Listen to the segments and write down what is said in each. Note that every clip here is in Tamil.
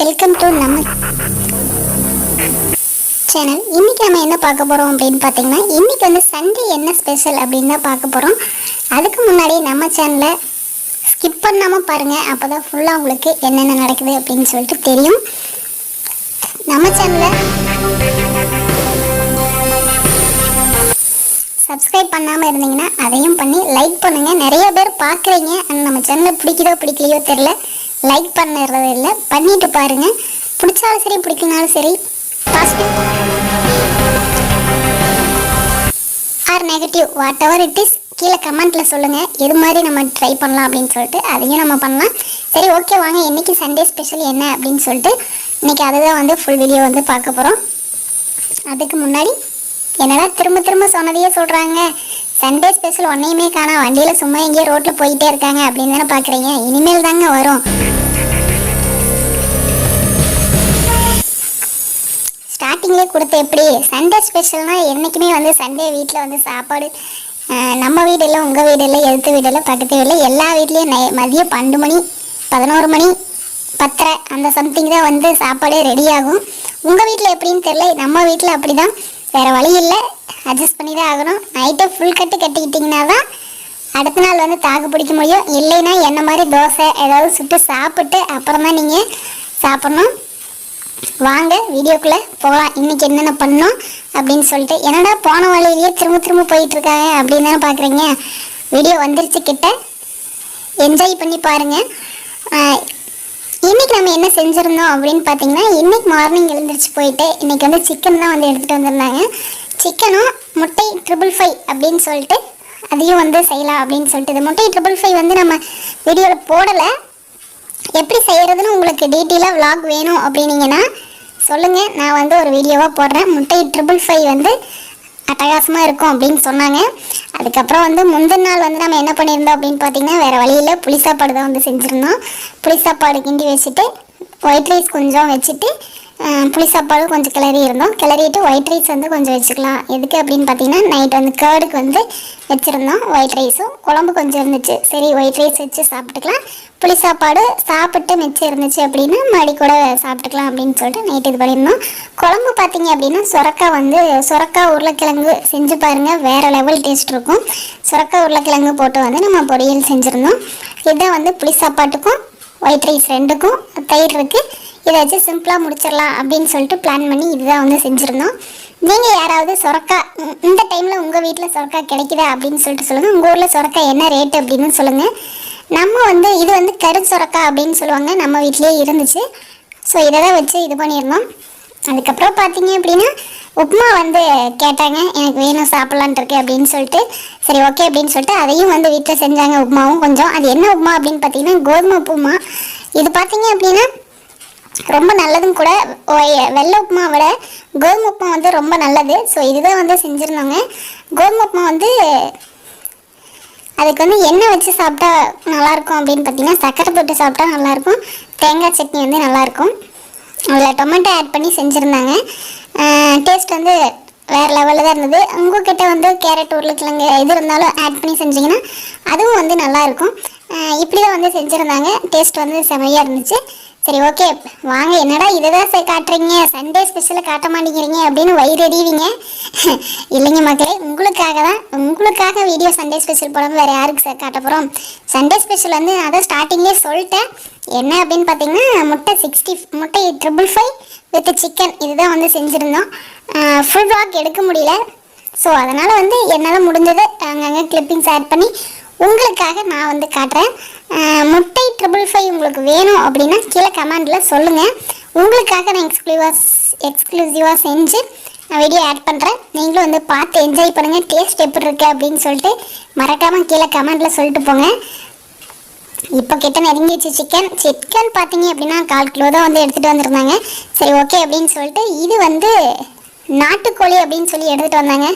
வெல்கம் டு நம்ம சேனல் இன்னைக்கு நம்ம என்ன பார்க்க போகிறோம் அப்படின்னு பார்த்தீங்கன்னா இன்னைக்கு வந்து சண்டே என்ன ஸ்பெஷல் அப்படின்னு தான் பார்க்க போகிறோம் அதுக்கு முன்னாடி நம்ம சேனலை ஸ்கிப் பண்ணாமல் பாருங்கள் அப்போ தான் ஃபுல்லாக உங்களுக்கு என்னென்ன நடக்குது அப்படின்னு சொல்லிட்டு தெரியும். நம்ம சேனலை சப்ஸ்கிரைப் பண்ணாமல் இருந்தீங்கன்னா அதையும் பண்ணி லைக் பண்ணுங்கள் நிறைய பேர் பார்க்குறீங்க. ஆனால் நம்ம சேனலை பிடிக்குதோ பிடிக்கலையோ தெரில லைக் பண்ணுறது இல்லை பண்ணிட்டு பாருங்கள் பிடிச்சாலும் சரி பிடிக்கலனாலும் சரி positive or negative whatever it is கீழே கமெண்ட்டில் சொல்லுங்கள் எது மாதிரி நம்ம ட்ரை பண்ணலாம் அப்படின்னு சொல்லிட்டு அதையும் நம்ம பண்ணலாம். சரி ஓகே வாங்க. இன்றைக்கி சண்டே ஸ்பெஷல் என்ன அப்படின்னு சொல்லிட்டு இன்றைக்கி அதுதான் வந்து ஃபுல் வீடியோ வந்து பார்க்க போகிறோம் அதுக்கு முன்னாடி என்னடா திரும்ப திரும்ப சொன்னதையே சொல்கிறாங்க சண்டே ஸ்பெஷல் ஒன்றையுமே காணா வண்டியில் சும்மா எங்கேயோ ரோட்டில் போயிட்டே இருக்காங்க அப்படின்னு தானே பார்க்குறீங்க இனிமேல் தாங்க வரும். ஸ்டார்டிங்லேயே கொடுத்த எப்படி? சண்டே ஸ்பெஷல்னால் என்றைக்குமே வந்து சண்டே வீட்டில் வந்து சாப்பாடு நம்ம வீடு இல்லை உங்கள் வீடு இல்லை எழுத்து வீடு இல்லை பக்கத்து வீடு இல்லை எல்லா வீட்லேயும் நை மதியம் பன்னெண்டு மணி பதினோரு மணி பத்தரை அந்த சம்திங் தான் வந்து சாப்பாடே ரெடி ஆகும். உங்கள் வீட்டில் எப்படின்னு தெரியல நம்ம வீட்டில் அப்படி தான் வேறு வழி இல்லை. அட்ஜஸ்ட் பண்ணி தான் ஆகணும். நைட்டே ஃபுல் கட்டு கட்டிக்கிட்டிங்கன்னா தான் அடுத்த நாள் வந்து தாக்கு பிடிக்க முடியும். இல்லைன்னா என்ன மாதிரி தோசை ஏதாவது சுட்டு சாப்பிட்டு அப்புறம் தான் நீங்கள் சாப்பிட்ணும். வாங்க வீடியோக்குள்ளே போகலாம் இன்னைக்கு என்னென்ன பண்ணோம் அப்படின்னு சொல்லிட்டு என்னடா போன வழியிலேயே திரும்ப திரும்ப போயிட்டு இருக்காங்க அப்படின்னு தானே பார்க்குறீங்க வீடியோ வந்துருச்சு கிட்ட. என்ஜாய் பண்ணி பாருங்க. இன்றைக்கி நம்ம என்ன செஞ்சுருந்தோம் அப்படின்னு பார்த்தீங்கன்னா இன்றைக்கி மார்னிங் எழுந்திரிச்சு போயிட்டு இன்னைக்கு வந்து சிக்கன் தான் வந்து எடுத்துகிட்டு வந்திருந்தாங்க. சிக்கனும் முட்டை ட்ரிபிள் ஃபைவ் அப்படின்னு சொல்லிட்டு அதையும் வந்து செய்யலாம் அப்படின்னு சொல்லிட்டு இந்த முட்டை ட்ரிபிள் ஃபைவ் வந்து நம்ம வீடியோவில் போடலை. எப்படி செய்கிறதுன்னு உங்களுக்கு டீட்டெயிலாக விலாக் வேணும் அப்படின்னீங்கன்னா சொல்லுங்கள் நான் வந்து ஒரு வீடியோவாக போடுறேன். முட்டை ட்ரிபிள் ஃபைவ் வந்து அட்டகாசமாக இருக்கும் அப்படின்னு சொன்னாங்க. அதுக்கப்புறம் வந்து முந்தின நாள் வந்து நம்ம என்ன பண்ணியிருந்தோம் அப்படின்னு பார்த்தீங்கன்னா வேறு வழியில் புளி சாப்பாடு தான் வந்து செஞ்சுருந்தோம். புளி சாப்பாடு கிண்டி வச்சுட்டு ஒயிட் ரைஸ் கொஞ்சம் வச்சுட்டு புளி சாப்பாடு கொஞ்சம் கிளறி இருந்தோம். கிளறிட்டு ஒயிட் ரைஸ் வந்து கொஞ்சம் வச்சுக்கலாம். எதுக்கு அப்படின்னு பார்த்தீங்கன்னா நைட் வந்து கேர்டுக்கு வந்து வச்சுருந்தோம் ஒயிட் ரைஸும் குழம்பு கொஞ்சம் இருந்துச்சு. சரி ஒயிட் ரைஸ் வச்சு சாப்பிட்டுக்கலாம். புளி சாப்பாடு சாப்பிட்டு மிச்சம் இருந்துச்சு அப்படின்னா மறுபடி கூட சாப்பிட்டுக்கலாம் அப்படின்னு சொல்லிட்டு நைட் இது பண்ணியிருந்தோம் குழம்பு பார்த்தீங்க அப்படின்னா சுரக்கா வந்து சுரக்கா உருளைக்கிழங்கு செஞ்சு பாருங்கள் வேறு லெவல் டேஸ்ட் இருக்கும். சுரக்கா உருளைக்கிழங்கு போட்டு வந்து நம்ம பொரியல் செஞ்சுருந்தோம். இதான் வந்து புளி சாப்பாட்டுக்கும் ஒயிட் ரைஸ் ரெண்டுக்கும் தயிர் இருக்குது இதை வச்சு சிம்பிளாக முடிச்சிடலாம் அப்படின்னு சொல்லிட்டு பிளான் பண்ணி இதுதான் வந்து செஞ்சுருந்தோம். நீங்கள் யாராவது சொரக்கா இந்த டைமில் உங்கள் வீட்டில் சொரக்கா கிடைக்குதா அப்படின்னு சொல்லிட்டு சொல்லுங்கள் உங்கள் ஊரில் சொரக்கா என்ன ரேட் அப்படின்னு சொல்லுங்கள் நம்ம வந்து இது வந்து கரு சொரக்கா அப்படின்னு சொல்லுவாங்க. நம்ம வீட்லேயே இருந்துச்சு. ஸோ இதை தான் வச்சு இது பண்ணியிருந்தோம். அதுக்கப்புறம் பார்த்தீங்க அப்படின்னா உப்புமா வந்து கேட்டாங்க. எனக்கு வேணும் சாப்பிட்லான்ட்ருக்கு அப்படின்னு சொல்லிட்டு. சரி ஓகே அப்படின்னு சொல்லிட்டு அதையும் வந்து வீட்டில் செஞ்சாங்க உப்புமாவும் கொஞ்சம். அது என்ன உப்புமா அப்படின்னு பார்த்தீங்கன்னா கோதுமை உப்புமா. இது பார்த்தீங்க அப்படின்னா ரொம்ப நல்லதும் கூட வெள்ளை உப்புமா விட கோதுமை உப்புமா வந்து ரொம்ப நல்லது. ஸோ இதுதான் வந்து செஞ்சுருந்தாங்க. கோதுமை உப்புமா வந்து அதுக்கு வந்து எண்ணெய் வச்சு சாப்பிட்டா நல்லாயிருக்கும் அப்படின்னு பார்த்தீங்கன்னா சக்கரை போட்டு சாப்பிட்டா நல்லாயிருக்கும். தேங்காய் சட்னி வந்து நல்லாயிருக்கும். அதில் டொமேட்டோ ஆட் பண்ணி செஞ்சுருந்தாங்க. டேஸ்ட் வந்து வேறு லெவலில் தான் இருந்தது. உங்கள்கிட்ட வந்து கேரட் உருளைக்கிழங்கு எது இருந்தாலும் ஆட் பண்ணி செஞ்சிங்கன்னா அதுவும் வந்து நல்லாயிருக்கும். இப்படி தான் வந்து செஞ்சுருந்தாங்க. டேஸ்ட் வந்து செமையாக இருந்துச்சு. சரி ஓகே வாங்க என்னடா இதை தான் சார் காட்டுறீங்க சண்டே ஸ்பெஷலை காட்ட மாட்டேங்கிறீங்க அப்படின்னு வயிறு எறிவீங்க. இல்லைங்க மக்களே உங்களுக்காக தான் உங்களுக்காக வீடியோ சண்டே ஸ்பெஷல் போடாமல் வேறு யாருக்கு சார் காட்ட போகிறோம் சண்டே ஸ்பெஷல் வந்து நான் அதை ஸ்டார்டிங்லேயே சொல்லிட்டேன். என்ன அப்படின்னு பார்த்தீங்கன்னா முட்டை சிக்ஸ்டி முட்டை ட்ரிபிள் ஃபைவ் வித் சிக்கன் இதுதான் வந்து செஞ்சுருந்தோம். ஃபுல் வாக் எடுக்க முடியல. ஸோ அதனால் வந்து என்னால் முடிஞ்சதை அங்கங்கே கிளிப்பிங்ஸ் ஆட் பண்ணி உங்களுக்காக நான் வந்து காட்டுறேன். முட்டை ட்ரிபிள் ஃபைவ் உங்களுக்கு வேணும் அப்படின்னா கீழே கமெண்டில் சொல்லுங்கள் உங்களுக்காக நான் எக்ஸ்க்ளூவாக எக்ஸ்க்ளூசிவாக செஞ்சு நான் வீடியோ ஆட் பண்ணுறேன் நீங்களும் வந்து பார்த்து என்ஜாய் பண்ணுங்கள் டேஸ்ட் எப்படி இருக்குது அப்படின்னு சொல்லிட்டு மறக்காமல் கீழே கமெண்டில் சொல்லிட்டு போங்க. இப்போ கிட்ட நெருங்கிச்சு சிக்கன் சிக்கன் பார்த்தீங்க அப்படின்னா கால் கிலோ தான் வந்து எடுத்துகிட்டு வந்திருந்தாங்க. சரி ஓகே அப்படின்னு சொல்லிட்டு இது வந்து நாட்டுக்கோழி அப்படின்னு சொல்லி எடுத்துகிட்டு வந்தாங்க.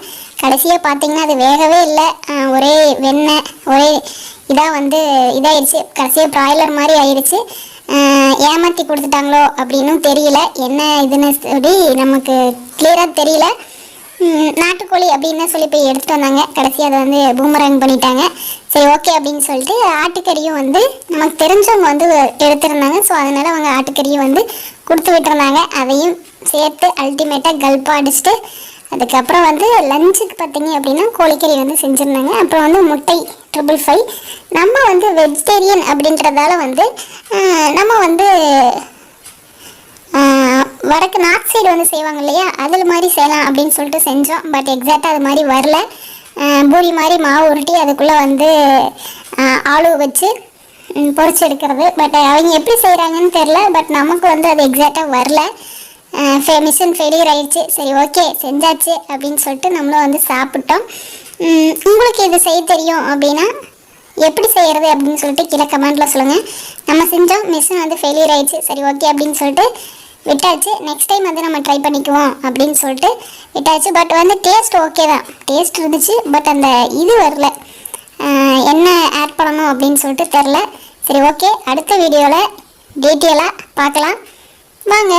கடைசியாக பார்த்தீங்கன்னா அது வேகவே இல்லை. ஒரே வெண்ணெய் ஒரே இதாக வந்து இதாகிடுச்சு கடைசியாக ப்ராய்லர் மாதிரி ஆயிடுச்சு. ஏமாற்றி கொடுத்துட்டாங்களோ அப்படின்னும் தெரியல. என்ன இதுன்னு சொல்லி நமக்கு கிளியராக தெரியல. நாட்டுக்கோழி அப்படின்னு சொல்லி போய் எடுத்துட்டு வந்தாங்க. கடைசியாக அதை வந்து பூமரங் பண்ணிட்டாங்க. சரி ஓகே அப்படின்னு சொல்லிட்டு ஆட்டுக்கறியும் வந்து நமக்கு தெரிஞ்சவங்க வந்து எடுத்திருந்தாங்க. ஸோ அதனால் அவங்க ஆட்டுக்கறியும் வந்து கொடுத்து விட்டுருந்தாங்க. அதையும் சேர்த்து அல்டிமேட்டாக கல்ப்பாக அடிச்சுட்டு அதுக்கப்புறம் வந்து லஞ்சுக்கு பார்த்தீங்க அப்படின்னா கோழிக்கறி வந்து செஞ்சுருந்தாங்க. அப்புறம் வந்து முட்டை ட்ரிபிள் ஃபைவ் நம்ம வந்து வெஜிடேரியன் அப்படின்றதால வந்து நம்ம வந்து வடக்கு நார்த் சைடு வந்து செய்வாங்க இல்லையா? அதில் மாதிரி செய்யலாம் அப்படின்னு சொல்லிட்டு செஞ்சோம். பட் எக்ஸாக்டாக அது மாதிரி வரல. பூரி மாதிரி மாவு உருட்டி அதுக்குள்ளே வந்து ஆளு வச்சு பொறிச்சு எடுக்கிறது. பட் அவங்க எப்படி செய்கிறாங்கன்னு தெரில பட் நமக்கு வந்து அது எக்ஸாக்டாக வரல. ஃபே மிஷின் ஃபெயிலியர் ஆயிடுச்சு. சரி ஓகே செஞ்சாச்சு அப்படின்னு சொல்லிட்டு நம்மளும் வந்து சாப்பிட்டோம். உங்களுக்கு இது செய்ய தெரியும் அப்படின்னா எப்படி செய்கிறது அப்படின்னு சொல்லிட்டு கீழே கமெண்ட்டில் சொல்லுங்கள் நம்ம செஞ்சோம் மிஷின் வந்து ஃபெயிலியர் ஆயிடுச்சு. சரி ஓகே அப்படின்னு சொல்லிட்டு விட்டாச்சு. நெக்ஸ்ட் டைம் வந்து நம்ம ட்ரை பண்ணிக்குவோம் அப்படின்னு சொல்லிட்டு விட்டாச்சு. பட் வந்து டேஸ்ட் ஓகே தான். டேஸ்ட் இருந்துச்சு பட் அந்த இது வரல. என்ன ஆட் பண்ணணும் அப்படின்னு சொல்லிட்டு தெரில சரி ஓகே அடுத்த வீடியோவில் டீட்டெயிலாக பார்க்கலாம். வாங்க.